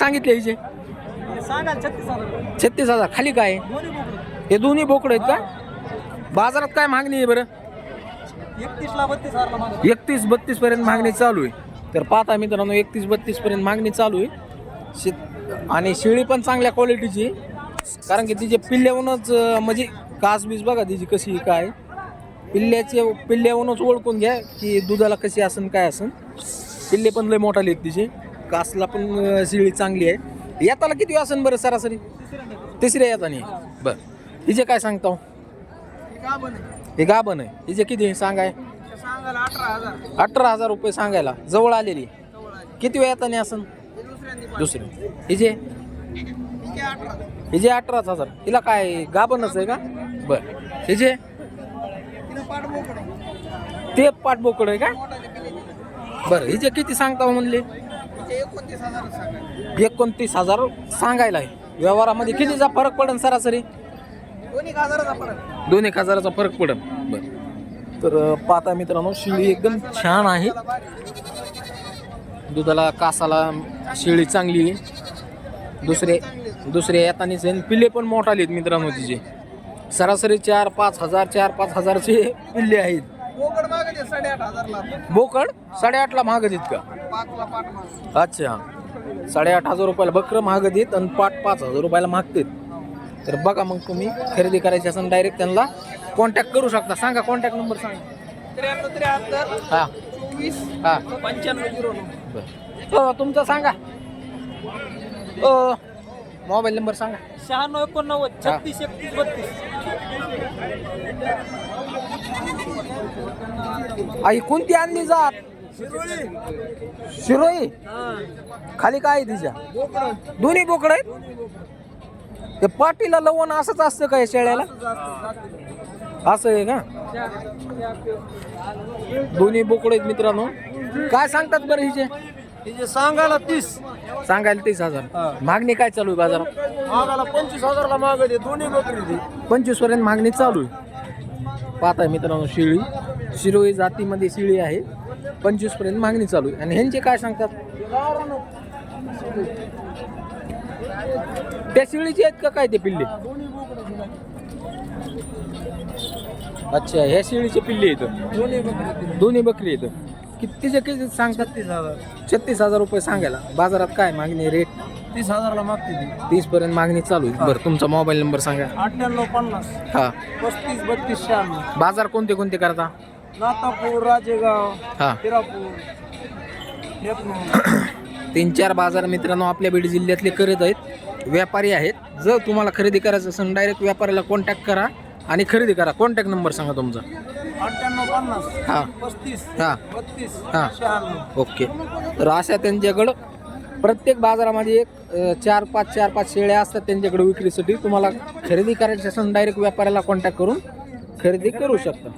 सांगितले हिचे छत्तीस हजार खाली काय? हे दोन्ही बोकडे आहेत का? बाजारात काय मागणी आहे बरं? एकतीस बत्तीस पर्यंत मागणी चालू आहे. तर पाहता मित्रांनो एकतीस बत्तीस पर्यंत मागणी चालू आहे. शेत आणि शेळी पण चांगल्या क्वालिटीची. कारण की तिचे पिल्ल्याहूनच म्हणजे कास बीस बघा तिची कशी काय? पिल्ल्याचे पिल्ल्याहूनच ओळखून घ्या की दुधाला कशी असन काय असन. पिल्ले पण लय मोठाले आहेत तिचे. कासला पण शेळी चांगली आहे. येताला किती असन बरं सरासरी? तिसऱ्या येतानी. बरं. हिचे काय सांगतो हे गाभण आहे. हिचे किती सांगाय? अठरा हजार रुपये सांगायला. जवळ आलेली. किती वेळ येताना असन? दुसऱ्यांदी दुसरे. हिजे हिजे अठराच हजार. हिला काय गाभणच आहे का? बर. हिजे ते पाठबोकड आहे का? बरं. हिचे किती सांगता म्हणले? एकोणतीस हजार सांगाल एकोणतीस हजार सांगायला आहे. व्यवहारामध्ये कितीचा फरक पडेल सरासरी? दोन्ही हजाराचा फरक. दोन एक हजाराचा फरक पडेल बर. तर अं, पाहता मित्रांनो शिळी एकदम छान आहे. दुधाला कासाला शेळी चांगली आहे. दुसरे दुसरे येतानीच आहे. पिल्ले पण मोठाले आहेत मित्रांनो तिचे. सरासरी चार पाच हजार चार पाच हजारचे पिल्ले आहेत. बोकड मागते साडेआठ बोकड साडेआठला महाग देत का? पाचला पाठ माग अच्छा. साडेआठ हजार रुपयाला बकरं महाग देत आणि पाच पाच हजार रुपयाला मागतात तर बघा मग तुम्ही खरेदी करायची असेल डायरेक्ट त्यांना कॉन्टॅक्ट करू शकता. सांगा कॉन्टॅक्ट नंबर सांगा. त्र्याहत्तर त्र्याहत्तर हां. चोवीस हां. पंच्याण्णव झिरो नऊ. तुमचा सांगा. मोबाईल नंबर सांगा. शहाण्णव एकोणनव्वद छत्तीस एकतीस बत्तीस. आई कोणती आणली जात? शिरोई खाली काय तिच्या? दोन्ही बोकड आहेत? ते पाटीला लवण असंच असतं काय शेळ्याला? असं आहे का? दोन्ही बोकड आहेत मित्रांनो. काय सांगतात बरं हिचे? सांगायला तीस. सांगायला तीस हजार. मागणी काय चालू आहे बाजारात? मागाला पंचवीस हजारला मागते दोन्ही बकरी ती. पंचवीसपर्यंत मागणी चालू आहे. पाहताय मित्रांनो शिळी. शिरोई जातीमध्ये शिळी आहे. पंचवीसपर्यंत मागणी चालू आहे. आणि ह्यांचे काय सांगतात? त्या शिळीचे आहेत का काय ते पिल्ले? अच्छा ह्या शिळीचे पिल्ले आहेत. दोन्ही बकरी दोन्ही बकरी आहेत. कितीचे किती सांगतात तीस हजार छत्तीस हजार रुपये सांगायला. बाजारात काय मागणी रेट तीस हजारला मागते ती. तीस पर्यंत मागणी चालू आहे. बरं तुमचा मोबाईल नंबर सांगा. अठ्ठ्याण्णव पन्नास. हा. पस्तीस बत्तीस शहाण्णव. बाजार कोणते कोणते करता? नातापूर राजेगाव हा. हिरापूर तीन चार बाजार मित्रांनो आपल्या बीड जिल्ह्यातले करत आहेत. व्यापारी आहेत. जर तुम्हाला खरेदी करायचं असेल डायरेक्ट व्यापाऱ्याला कॉन्टॅक्ट करा आणि खरेदी करा. कॉन्टॅक्ट नंबर सांगा तुमचा. अठ्ठ्याण्णव पन्नास हां. पस्तीस हां. बत्तीस हां. शहाण्णव. ओके. तर अशा त्यांच्याकडं प्रत्येक बाजारामध्ये एक अ, चार पाच चार पाच शेळ्या असतात त्यांच्याकडे विक्रीसाठी. तुम्हाला खरेदी करायची असेल डायरेक्ट व्यापाऱ्याला कॉन्टॅक्ट करून खरेदी करू शकता.